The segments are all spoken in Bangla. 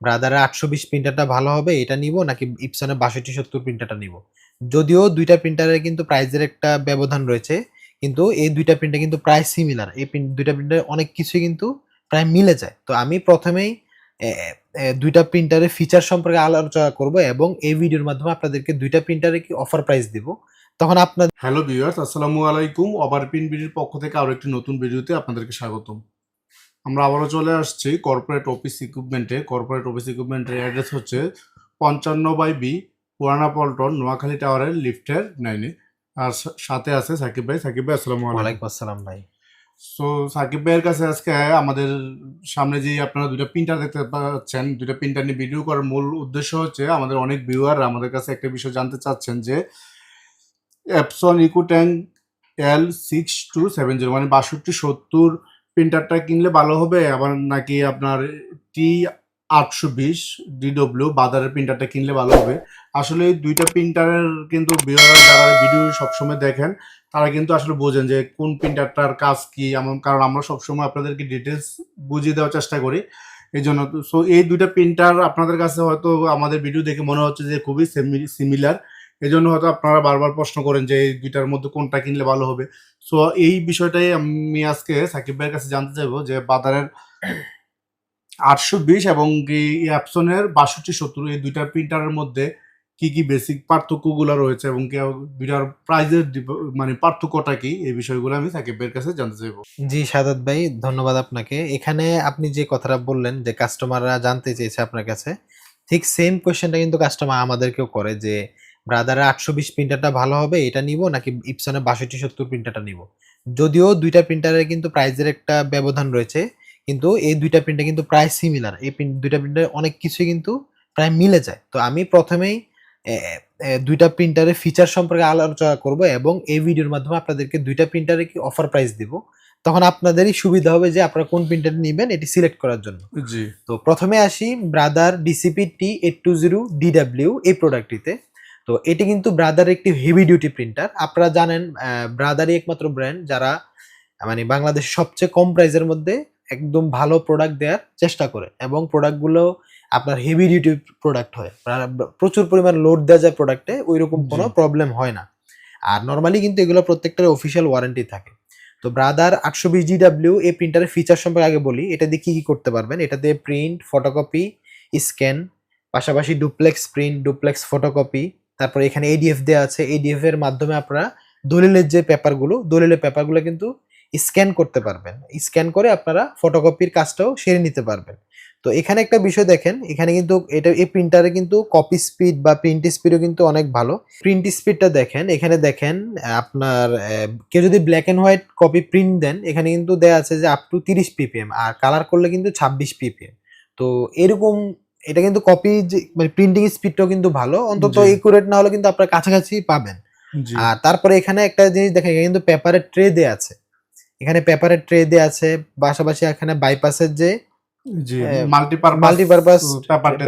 ব্রাদারের আটশো বিশ প্রিন্টারটা ভালো হবে, এটা নিব নাকি ইপসনের বাষট্টি সত্তর প্রিন্টারটা নিব? যদিও দুইটা প্রিন্টারের কিন্তু প্রাইসের একটা ব্যবধান রয়েছে, কিন্তু এই দুইটা প্রিন্টার কিন্তু প্রায় সিমিলার এই দুইটা প্রিন্টার অনেক কিছুই কিন্তু প্রায় মিলে যায়। তো আমি প্রথমেই দুইটা প্রিন্টারের ফিচার সম্পর্কে আলোচনা করব এবং এই ভিডিওর মাধ্যমে আপনাদেরকে দুইটা প্রিন্টারে কি অফার প্রাইস দিব। তখন আপনার হ্যালো ভিউয়ার্স আসসালামু আলাইকুম। ওভারপিন বিডির পক্ষ থেকে আরও একটি নতুন ভিডিওতে আপনাদেরকে স্বাগতম। আমরা আবারও চলে আসছি কর্পোরেট অফিস ইকুইপমেন্টে কর্পোরেট অফিস ইকুইপমেন্টের অ্যাড্রেস হচ্ছে পঞ্চান্ন বাই বি পুরানা পল্টন নোয়াখালী টাওয়ারের লিফটের নাইনে আর সাথে আছে সাকিব ভাই। সাকিব ভাই আসসালামু আলাইকুম। ওয়ালাইকুম আসসালাম ভাই। সো সাকিব ভাইয়ের কাছে আজকে আমাদের সামনে যে আপনারা দুইটা প্রিন্টার দেখতে পাচ্ছেন দুইটা প্রিন্টার নিয়ে ভিডিও করার মূল উদ্দেশ্য হচ্ছে আমাদের অনেক ভিউয়ার আমাদের কাছে একটা বিষয় জানতে চাচ্ছেন যে Epson EcoTank L six two seven zero মানে বাষট্টি সত্তর প্রিন্টারটা কিনলে ভালো হবে। আবার নাকি আপনার টি আটশো বিশ ডিডব্লিউ বাজারের প্রিন্টারটা কিনলে ভালো হবে। আসলে এই দুইটা প্রিন্টারের কিন্তু যারা ভিডিও সবসময় দেখেন, তারা কিন্তু আসলে বোঝেন যে কোন প্রিন্টারটার কাজ কি। এমন কারণ আমরা সবসময় আপনাদেরকে ডিটেলস বুঝিয়ে দেওয়ার চেষ্টা করি। এই জন্য সো এই দুইটা প্রিন্টার আপনাদের কাছে হয়তো আমাদের ভিডিও দেখে মনে হচ্ছে যে খুবই সিমিলার এই জন্য হয়তো আপনারা বারবার প্রশ্ন করেন যে এই দুইটার মধ্যে কোনটা কিনলে ভালো হবে। সো এই বিষয়টাই আমি আজকে সাকিব ভাইয়ের কাছে জানতে চাইব যে বাজারের আটশো বিশ এবং অ্যাপসনের বাষট্টি সত্তর এই দুইটা প্রিন্টারের মধ্যে কি কি বেসিক পার্থক্যগুলো রয়েছে এবং কি দুইটার প্রাইজের মানে পার্থক্যটা কি? এই বিষয়গুলো আমি সাকিব ভাইয়ের কাছে জানতে চাইব। জি, সাদাত ভাই, ধন্যবাদ আপনাকে। এখানে আপনি যে কথাটা বললেন যে কাস্টমাররা জানতে চেয়েছে আপনার কাছে, ঠিক সেম কোয়েশ্চেনটা কিন্তু কাস্টমার আমাদেরকেও করে যে ব্রাদারের আটশো বিশ প্রিন্টারটা ভালো হবে এটা নিব নাকি ইপসনের বাষট্টি সত্তর প্রিন্টারটা নিব? যদিও দুইটা প্রিন্টারের কিন্তু প্রাইসের একটা ব্যবধান রয়েছে কিন্তু এই দুইটা প্রিন্টার কিন্তু প্রায় সিমিলার এই দুইটা প্রিন্টার অনেক কিছুই কিন্তু প্রায় মিলে যায়। তো আমি প্রথমেই দুইটা প্রিন্টারের ফিচার সম্পর্কে আলোচনা করব এবং এই ভিডিওর মাধ্যমে আপনাদেরকে দুইটা প্রিন্টারে কি অফার প্রাইস দিব। তখন আপনাদেরই সুবিধা হবে যে আপনারা কোন প্রিন্টার নেবেন এটি সিলেক্ট করার জন্য। জি। তো প্রথমে আসি Brother DCP T eight two zero DW এই প্রোডাক্টটিতে তো এটি কিন্তু ব্রাদার একটি হেভি ডিউটি প্রিন্টার আপনারা জানেন ব্রাদারই একমাত্র ব্র্যান্ড যারা মানে বাংলাদেশের সবচেয়ে কম প্রাইসের মধ্যে একদম ভালো প্রোডাক্ট দেওয়ার চেষ্টা করে এবং প্রোডাক্টগুলো আপনার হেভি ডিউটি প্রোডাক্ট হয়। প্রচুর পরিমাণ লোড দেওয়া যায় প্রোডাক্টে ওই রকম কোনো প্রবলেম হয় না। আর নর্মালি কিন্তু এগুলো প্রত্যেকটার অফিসিয়াল ওয়ারেন্টি থাকে। তো ব্রাদার আটশো বিশ জিডাব্লিউ এই প্রিন্টারের ফিচার সম্পর্কে আগে বলি। এটা দিয়ে কী কী করতে পারবেন? এটাতে প্রিন্ট ফটোকপি স্ক্যান পাশাপাশি ডুপ্লেক্স প্রিন্ট ডুপ্লেক্স ফটোকপি তারপর এখানে এডিএফ দেওয়া আছে। এডিএফ এর মাধ্যমে আপনারা দলিলের যে পেপারগুলো, দলিলের পেপারগুলো কিন্তু স্ক্যান করতে পারবেন। স্ক্যান করে আপনারা ফটোকপির কাজটাও সেরে নিতে পারবেন। তো এখানে একটা বিষয় দেখেন, এখানে কিন্তু এটা, এই প্রিন্টারে কিন্তু কপি স্পিড বা প্রিন্ট স্পিডও কিন্তু অনেক ভালো। প্রিন্ট স্পিডটা দেখেন, এখানে দেখেন আপনার কেউ যদি black and white copy print দেন, এখানে কিন্তু দেয়া আছে যে আপ টু তিরিশ পিপিএম আর কালার করলে কিন্তু ছাব্বিশ পিপিএম তো এরকম এটা কিন্তু কপি মানে প্রিন্টিং স্পিডটাও কিন্তু ভালো। অন্তত একুরেট না হলে কিন্তু আপনার কাছাকাছি পাবেন। আর তারপরে এখানে একটা জিনিস দেখেন এখানে কিন্তু পেপারের ট্রে দেয়া আছে। এখানে পেপারের ট্রে দেয়া আছে পাশাপাশি এখানে বাইপাসের যে মাল্টিপারপাস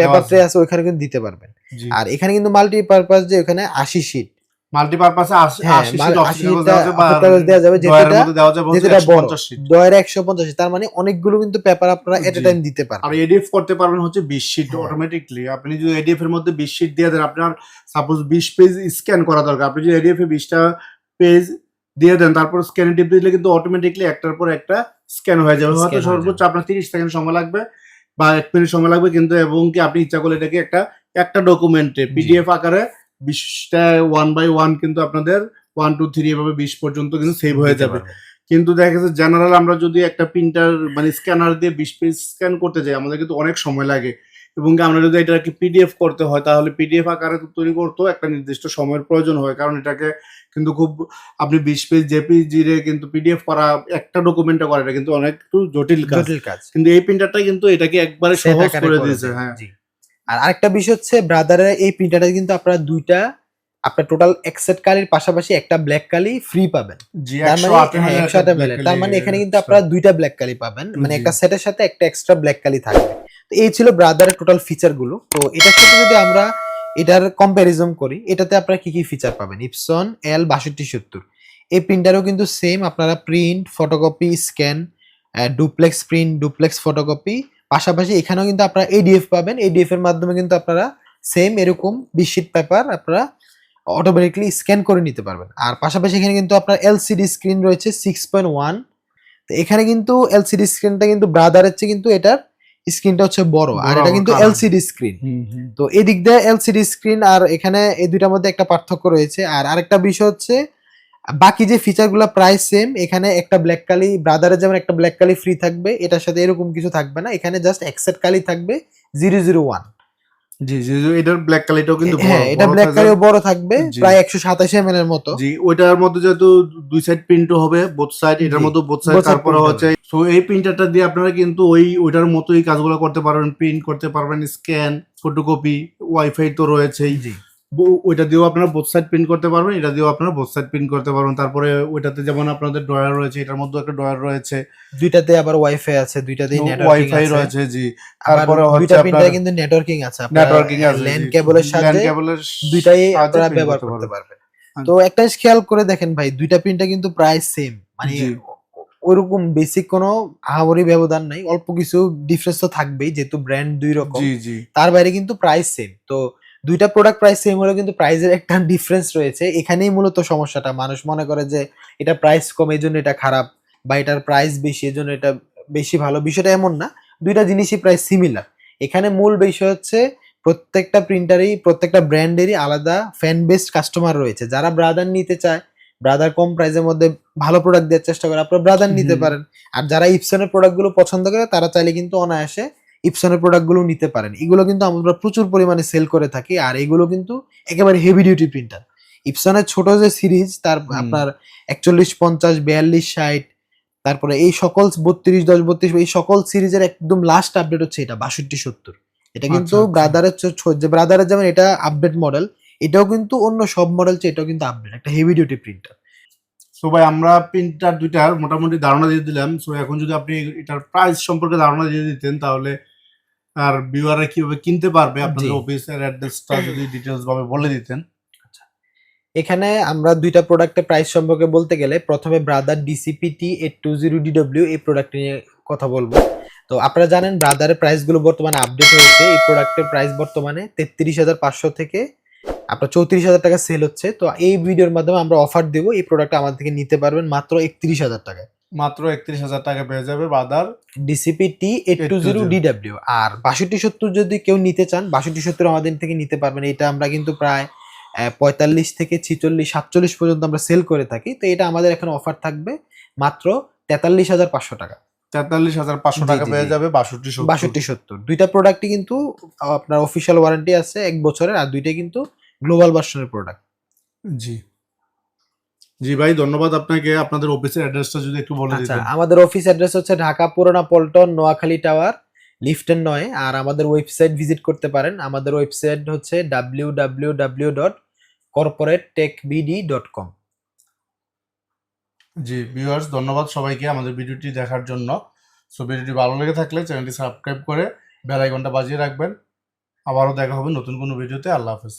পেপার ট্রে আছে। ওইখানে কিন্তু দিতে পারবেন। আর এখানে কিন্তু মাল্টিপারপাস যে ওখানে আশি শিট মাল্টিপারপাসে 80 হ্যাঁ, 80 মাল- sheet office 80 কাগজ দেওয়া যাবে বা office কাগজ দেওয়া যাবে, ড্রয়ারের যেটা- মধ্যে দেওয়া যাবে হচ্ছে যেটা বড় 150 একশো পঞ্চাশ তার মানে অনেকগুলো কিন্তু পেপার আপনারা এট টাইম দিতে পারবেন। আর এডিএফ করতে পারবেন হচ্ছে 20 শিট হ্যাঁ। আপনি যদি এডিএফ এর মধ্যে 20 শিট দিয়ে দেন আপনার সাপোজ 20 পেজ স্ক্যান করা দরকার। আপনি যদি এডিএফ এ 20টা পেজ দিয়ে দেন তারপর স্ক্যানে টিপ দিলে কিন্তু অটোমেটিকলি একটার পর একটা স্ক্যান হয়ে যাবে। হয়তো সর্বোচ্চ আপনার 30 সেকেন্ড সময় লাগবে বা এক মিনিট সময় লাগবে কিন্তু এবং কি আপনি ইচ্ছা করলে এটাকে একটা একটা ডকুমেন্টে পিডিএফ আকারে 20টা ওয়ান বাই ওয়ান কিন্তু আপনাদের ওয়ান টু থ্রি এভাবে 20 পর্যন্ত কিন্তু সেভ হয়ে যাবে। কিন্তু দেখা যাচ্ছে জেনারেল আমরা যদি একটা প্রিন্টার মানে স্ক্যানার দিয়ে বিশ পেজ স্ক্যান করতে যাই আমাদের কিন্তু অনেক সময় লাগে। এবং আমরা যদি এটাকে পিডিএফ করতে হয় তাহলে পিডিএফ আকারে তৈরি করতেও একটা নির্দিষ্ট সময়ের প্রয়োজন হয়। কারণ এটাকে কিন্তু খুব আপনি বিশ পেজ জেপিজি রে কিন্তু পিডিএফ করা একটা ডকুমেন্টে করা এটা কিন্তু অনেক একটু জটিল কাজ। কাজ। কিন্তু এই প্রিন্টারটা কিন্তু এটাকে একবারে সহজ করে দিয়েছে হ্যাঁ। আর আরেকটা বিষয় হচ্ছে ব্রাদারের এই প্রিন্টারটা কিন্তু আপনারা দুইটা আপনার টোটাল একসেট কালির পাশাপাশি একটা ব্ল্যাক কালি ফ্রি পাবেন। তার মানে হ্যাঁ, তার মানে এখানে কিন্তু আপনারা দুইটা ব্ল্যাক কালি পাবেন। মানে একটা সেটের সাথে একটা এক্সট্রা ব্ল্যাক কালি থাকবে। তো এই ছিল ব্রাদারের টোটাল ফিচারগুলো। তো এটার সাথে যদি আমরা এটার কম্প্যারিজন করি এটাতে আপনারা কি কি ফিচার পাবেন? ইপসন এল বাষট্টি সত্তর। এই প্রিন্টারও কিন্তু সেম আপনারা print photocopy scan duplex print duplex photocopy পাশাপাশি এখানেও কিন্তু আপনারা এডিএফ পাবেন। এডিএফ এর মাধ্যমে কিন্তু আপনারা সেম এরকম বিশ শিট পেপার আপনারা অটোমেটিকলি স্ক্যান করে নিতে পারবেন। আর পাশাপাশি এখানে কিন্তু আপনার এলসিডি স্ক্রিন রয়েছে সিক্স পয়েন্ট ওয়ান তো এখানে কিন্তু এলসিডি স্ক্রিনটা কিন্তু ব্রাদারের চেয়ে কিন্তু এটার স্ক্রিনটা হচ্ছে বড়। আর এটা কিন্তু এলসিডি স্ক্রিন তো এদিক দিয়ে এলসিডি স্ক্রিন আর এখানে এই দুইটার মধ্যে একটা পার্থক্য রয়েছে। আর আরেকটা বিষয় হচ্ছে বাকি যে ফিচারগুলো প্রায় সেম এখানে একটা ব্ল্যাক কালি ব্রাদারের যেমন একটা ব্ল্যাক কালি ফ্রি থাকবে এটার সাথে এরকম কিছু থাকবে না এখানে জাস্ট একসেট কালি থাকবে zero zero one G G G, এটার ব্ল্যাক কালিটাও কিন্তু হ্যাঁ এটা ব্ল্যাক কালিও বড় থাকবে প্রায় একশো সাতাশ এম এর মতো। জি ওইটার মধ্যে যেহেতু দুই সাইড প্রিন্টও হবে বোথ সাইড এটার মধ্যে বোথ সাইড তারপরে হচ্ছে এই প্রিন্টারটা দিয়ে আপনারা কিন্তু ওই ওইটার মতোই কাজগুলো করতে পারবেন প্রিন্ট করতে পারবেন স্ক্যান ফটোকপি ওয়াইফাই তো রয়েছেই। জি। ওইটা দিয়েও আপনারা বোথ সাইড প্রিন্ট করতে পারবেন এটা দিয়েও আপনারা বোথ সাইড প্রিন্ট করতে পারবেন। তারপরে ওইটাতে যেমন আপনাদের ড্রয়ার রয়েছে এটার মধ্যে একটা ড্রয়ার রয়েছে। দুইটাতে আবার ওয়াইফাই আছে দুইটাতেই নেটওয়ার্কিং ওয়াইফাই রয়েছে জি। তারপরে হচ্ছে দুইটা আপনার কিন্তু নেটওয়ার্কিং আছে নেটওয়ার্কিং আছে ল্যান্ড কেবলের সাথে ল্যান কেবলের দুইটাই আপনারা ব্যবহার করতে পারবেন। তো একটা খেয়াল করে দেখেন ভাই দুইটা প্রিন্টার কিন্তু প্রায় সেম মানে ওইরকম বেসিক কোনো আহামরি ব্যবধান নাই অল্প কিছু ডিফারেন্স তো থাকবেই যেহেতু ব্র্যান্ড দুই রকম। জি জি। তার বাইরে কিন্তু প্রাইস সেম তো দুইটা প্রোডাক্ট প্রাইস সেম হলেও কিন্তু প্রাইসের একটা ডিফারেন্স রয়েছে। এখানেই মূলত সমস্যাটা। মানুষ মনে করে যে এটা প্রাইস কম এই জন্য এটা খারাপ বা এটার প্রাইস বেশি এই জন্য এটা বেশি ভালো। বিষয়টা এমন না দুইটা জিনিসই প্রায় সিমিলার এখানে মূল বিষয় হচ্ছে প্রত্যেকটা প্রিন্টারই প্রত্যেকটা ব্র্যান্ডেরই আলাদা ফ্যান বেসড কাস্টমার রয়েছে। যারা ব্রাদার নিতে চায় ব্রাদার কম প্রাইসের মধ্যে ভালো প্রোডাক্ট দেওয়ার চেষ্টা করে আপনারা ব্রাদার নিতে পারেন। আর যারা ইপসনের প্রোডাক্টগুলো পছন্দ করে তারা চাইলে কিন্তু অনায়াসে ইপসনের প্রোডাক্টগুলো নিতে পারেন। এগুলো কিন্তু আমরা প্রচুর পরিমাণে সেল করে থাকি আর এগুলো কিন্তু একেবারে হেভি ডিউটি প্রিন্টার ইপসনের ছোট যে সিরিজ তার আপনার একচল্লিশ পঞ্চাশ বিয়াল্লিশ ষাট তারপরে এই সকল বত্রিশ দশ বত্রিশ এই সকল সিরিজের একদম লাস্ট আপডেট হচ্ছে এটা বাষট্টি সত্তর। এটা কিন্তু আচ্ছা, আচ্ছা। ব্রাদারের যে ব্রাদারের যেমন এটা আপডেট মডেল এটাও কিন্তু অন্য সব মডেল চেয়ে এটাও কিন্তু আপডেট একটা হেভি ডিউটি প্রিন্টার সো ভাই আমরা প্রিন্টার দুইটার মোটামুটি ধারণা দিয়ে দিলাম। সো এখন যদি আপনি এটার প্রাইস সম্পর্কে ধারণা দিয়ে দিতেন তাহলে আর ভিউয়াররা কীভাবে কিনতে পারবে আপনাদের। অফিসের অ্যাড্রেসটা যদি ডিটেলস ভাবে বলে দিতেন। এখানে আমরা দুইটা প্রোডাক্টের প্রাইস সম্পর্কে বলতে গেলে প্রথমে Brother DCP T eight two zero DW এই প্রোডাক্ট নিয়ে কথা বলব। তো আপনারা জানেন ব্রাদারের প্রাইসগুলো বর্তমানে আপডেট হয়েছে। এই প্রোডাক্টের প্রাইস বর্তমানে তেত্রিশ হাজার পাঁচশো থেকে আপনার চৌত্রিশ হাজার টাকা সেল হচ্ছে। তো এই ভিডিওর মাধ্যমে আমরা অফার দেবো এই প্রোডাক্ট আমাদের থেকে নিতে পারবেন মাত্র একত্রিশ হাজার টাকায়। মাত্র একত্রিশ হাজার টাকা পেয়ে যাবে Brother DCP T eight two zero 820 DW আর বাষট্টি সত্তর যদি কেউ নিতে চান বাষট্টি সত্তর আমাদের থেকে নিতে পারবেন। এটা আমরা কিন্তু প্রায় পঁয়তাল্লিশ থেকে ছিচল্লিশ সাতচল্লিশ পর্যন্ত আমরা সেল করে থাকি। তো এটা আমাদের এখন অফার থাকবে মাত্র তেতাল্লিশ হাজার পাঁচশো টাকা। তেতাল্লিশ হাজার পাঁচশো টাকা পেয়ে যাবে বাষট্টি বাষট্টি সত্তর। দুইটা প্রোডাক্টই কিন্তু আপনার অফিসিয়াল ওয়ারেন্টি আছে এক বছরের আর দুইটাই কিন্তু গ্লোবাল ভার্সনের প্রোডাক্ট জি। জি ভাই ধন্যবাদ আপনাকে। আপনাদের অফিসের অ্যাড্রেসটা যদি একটু বলে আচ্ছা দিতেন। আমাদের অফিস অ্যাড্রেস হচ্ছে ঢাকা পুরোনা পল্টন নোয়াখালী টাওয়ার লিফটেন নয়। আর আমাদের ওয়েবসাইট ভিজিট করতে পারেন। আমাদের ওয়েবসাইট হচ্ছে W W W dot corporate tech BD dot com জি ভিউয়ার্স ধন্যবাদ সবাইকে আমাদের ভিডিওটি দেখার জন্য। সো ভিডিওটি ভালো লেগে থাকলে চ্যানেলটি সাবস্ক্রাইব করে বেল আইকনটা বাজিয়ে রাখবেন। আবারও দেখা হবে নতুন কোনো ভিডিওতে। আল্লাহ হাফেজ।